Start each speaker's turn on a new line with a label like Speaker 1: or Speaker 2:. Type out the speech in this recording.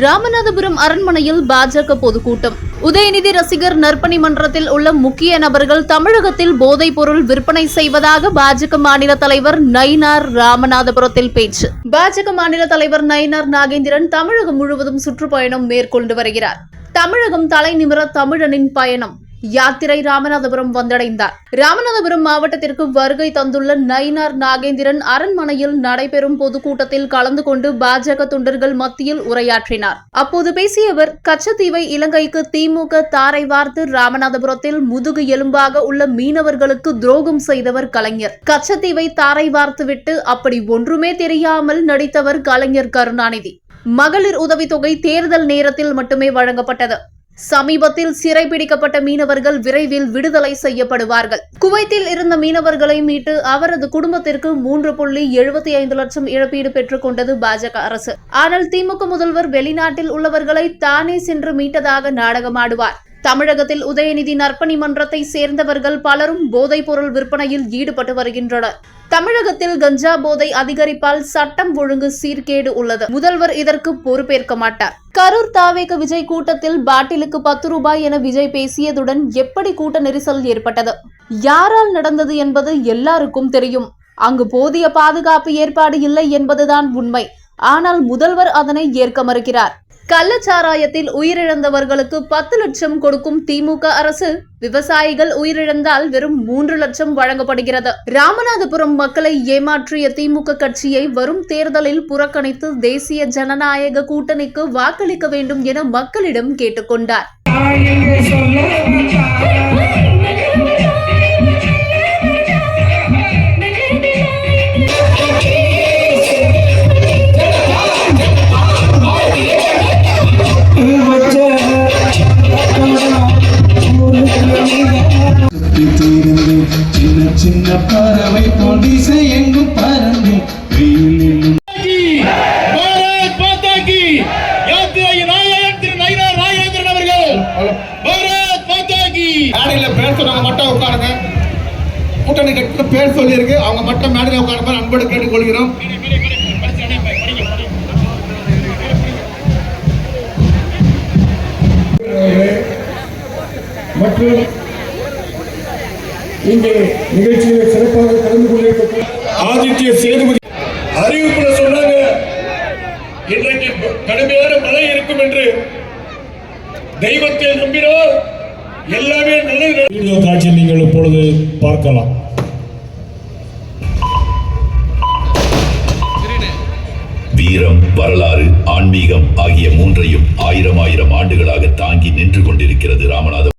Speaker 1: ராமநாதபுரம் அரண்மனையில் பாஜக பொதுக்கூட்டம். உதயநிதி ரசிகர் நற்பணி மன்றத்தில் உள்ள முக்கிய நபர்கள் தமிழகத்தில் போதைப் பொருள் விற்பனை செய்வதாக பாஜக மாநில தலைவர் நயினார் ராமநாதபுரத்தில் பேச்சு. பாஜக மாநில தலைவர் நயினார் நாகேந்திரன் தமிழகம் முழுவதும் சுற்றுப்பயணம் மேற்கொண்டு வருகிறார். தமிழகம் தலை நிமிர தமிழனின் பயணம். யாத்திரை ராமநாதபுரம் வந்தடைந்தார். ராமநாதபுரம் மாவட்டத்திற்கு வருகை தந்துள்ள நயினார் நாகேந்திரன் அரண்மனையில் நடைபெறும் பொதுக்கூட்டத்தில் கலந்து கொண்டு பாஜக தொண்டர்கள் மத்தியில் உரையாற்றினார். அப்போது பேசிய அவர் கச்சத்தீவை இலங்கைக்கு திமுக தாரை வார்த்து ராமநாதபுரத்தில் முதுகு எலும்பாக உள்ள மீனவர்களுக்கு துரோகம் செய்தவர் கலைஞர். கச்சத்தீவை தாரை வார்த்துவிட்டு அப்படி ஒன்றுமே தெரியாமல் நடித்தவர் கலைஞர் கருணாநிதி. மகளிர் உதவித்தொகை தேர்தல் நேரத்தில் மட்டுமே வழங்கப்பட்டது. சமீபத்தில் சிறைபிடிக்கப்பட்ட மீனவர்கள் விரைவில் விடுதலை செய்யப்படுவார்கள். குவைத்தில் இருந்த மீனவர்களை மீட்டு அவரது குடும்பத்திற்கு மூன்று புள்ளி எழுபத்தி ஐந்து லட்சம் இழப்பீடு பெற்றுக் கொண்டது பாஜக அரசு. ஆனால் திமுக முதல்வர் வெளிநாட்டில் உள்ளவர்களை தானே சென்று மீட்டதாக நாடகமாடுவார். தமிழகத்தில் உதயநிதி நற்பணி மன்றத்தை சேர்ந்தவர்கள் பலரும் போதைப் பொருள் விற்பனையில் ஈடுபட்டு வருகின்றனர். தமிழகத்தில் கஞ்சா போதை அதிகரிப்பால் சட்டம் ஒழுங்கு சீர்கேடு உள்ளது. முதல்வர் இதற்கு பொறுப்பேற்க மாட்டார். கரூர் தாவேக விஜய் கூட்டத்தில் பாட்டிலுக்கு பத்து ரூபாய் என விஜய் பேசியதுடன் எப்படி கூட்ட நெரிசல் ஏற்பட்டது? யாரால் நடந்தது என்பது எல்லாருக்கும் தெரியும். அங்கு போதிய பாதுகாப்பு ஏற்பாடு இல்லை என்பதுதான் உண்மை. ஆனால் முதல்வர் அதனை ஏற்க மறுக்கிறார். கள்ளச்சாராயத்தில் உயிரிழந்தவர்களுக்கு பத்து லட்சம் கொடுக்கும் திமுக அரசு விவசாயிகள் உயிரிழந்தால் வெறும் மூன்று லட்சம் வழங்கப்படுகிறது. ராமநாதபுரம் மக்களை ஏமாற்றிய திமுக கட்சியை வரும் தேர்தலில் புறக்கணித்து தேசிய ஜனநாயக கூட்டணிக்கு வாக்களிக்க வேண்டும் என மக்களிடம் கேட்டுக்கொண்டார்.
Speaker 2: கூட்டணி கட்சியில பேர் சொல்லியிருக்கு. அவங்க மட்டும் மேடையில் உட்காருமாறு அன்போடு கேட்டுக்கொள்கிறோம்.
Speaker 3: மற்றும் இங்கே நிகழ்ச்சியில் சிறப்பாக கலந்து கொண்டிருக்க
Speaker 4: ஆதித்ய சேதுபதி. அறிவிப்புல சொன்னாங்க இன்றைக்கு கடுமையான மழை இருக்கும் என்று. தெய்வத்தை நம்பினோம். எல்லாமே நல்லது வீடியோ காட்சி நீங்கள் இப்பொழுது பார்க்கலாம்.
Speaker 5: வீரம் வரலாறு ஆன்மீகம் ஆகிய மூன்றையும் ஆயிரம் ஆயிரம் ஆண்டுகளாக தாங்கி நின்று கொண்டிருக்கிறது ராமநாதபுரம்.